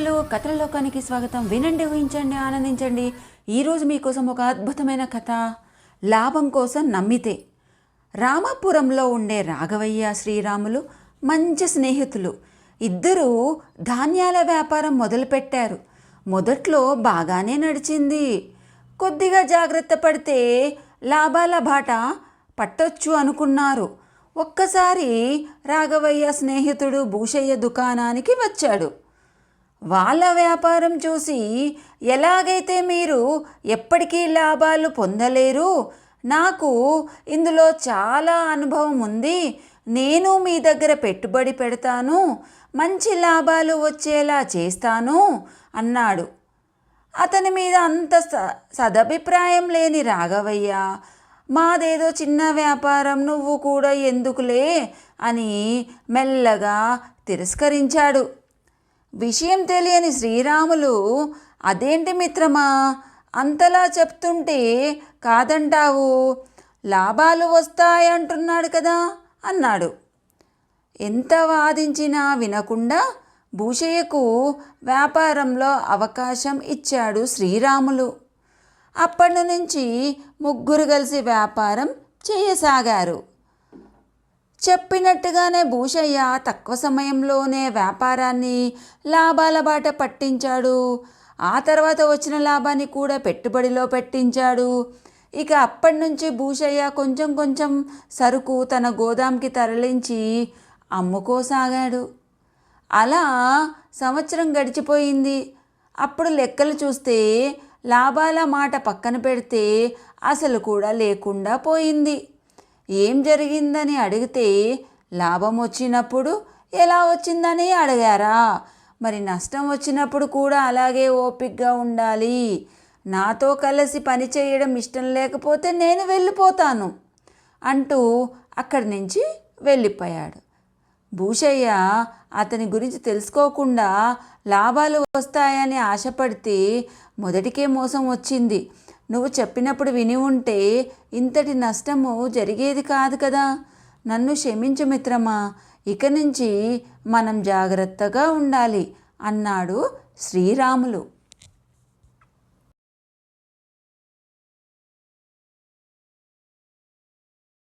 పిల్లలు కథల లోకానికి స్వాగతం. వినండి ఊహించండి ఆనందించండి. ఈరోజు మీకోసం ఒక అద్భుతమైన కథ. లాభం కోసం నమ్మితే. రామాపురంలో ఉండే రాఘవయ్య శ్రీరాములు మంచి స్నేహితులు. ఇద్దరూ ధాన్యాల వ్యాపారం మొదలుపెట్టారు. మొదట్లో బాగానే నడిచింది. కొద్దిగా జాగ్రత్త పడితే లాభాల బాట పట్టొచ్చు అనుకున్నారు. ఒక్కసారి రాఘవయ్య స్నేహితుడు భూషయ్య దుకాణానికి వచ్చాడు. వాళ్ళ వ్యాపారం చూసి ఎలాగైతే మీరు ఎప్పటికీ లాభాలు పొందలేరు నాకు ఇందులో చాలా అనుభవం ఉంది నేను మీ దగ్గర పెట్టుబడి పెడతాను మంచి లాభాలు వచ్చేలా చేస్తాను అన్నాడు. అతని మీద అంత స- సదభిప్రాయం లేని రాఘవయ్య మాదేదో చిన్న వ్యాపారం నువ్వు కూడా ఎందుకులే? అని మెల్లగా తిరస్కరించాడు. విషయం తెలియని శ్రీరాములు అదేంటి మిత్రమా? అంతలా చెప్తుంటే కాదంటావు. లాభాలు వస్తాయంటున్నాడు కదా అన్నాడు. ఎంత వాదించినా వినకుండా భూషయ్యకు వ్యాపారంలో అవకాశం ఇచ్చాడు శ్రీరాములు. అప్పటి నుంచి ముగ్గురు కలిసి వ్యాపారం చేయసాగారు. చెప్పినట్టుగానే భూషయ్య తక్కువ సమయంలోనే వ్యాపారాన్ని లాభాల బాట పట్టించాడు. ఆ తర్వాత వచ్చిన లాభాన్ని కూడా పెట్టుబడిలో పెట్టించాడు. ఇక అప్పటి నుంచి భూషయ్య కొంచెం కొంచెం సరుకు తన గోదాంకి తరలించి అమ్ముకోసాగాడు. అలా సంవత్సరం గడిచిపోయింది. అప్పుడు లెక్కలు చూస్తే లాభాల మాట పక్కన పెడితే అసలు కూడా లేకుండా పోయింది. ఏం జరిగిందని అడిగితే లాభం వచ్చినప్పుడు ఎలా వచ్చిందని అడిగారా? మరి నష్టం వచ్చినప్పుడు కూడా అలాగే ఓపిక్గా ఉండాలి. నాతో కలిసి పని చేయడం ఇష్టం లేకపోతే నేను వెళ్ళిపోతాను అంటూ అక్కడి నుంచి వెళ్ళిపోయాడు. భూషయ్య అతని గురించి తెలుసుకోకుండా లాభాలు వస్తాయని ఆశపడితే మొదటికే మోసం వచ్చింది. నువ్వు చెప్పినప్పుడు విని ఉంటే ఇంతటి నష్టము జరిగేది కాదు కదా. నన్ను క్షమించు మిత్రమా. ఇక నుంచి మనం జాగ్రత్తగా ఉండాలి అన్నాడు శ్రీరాములు.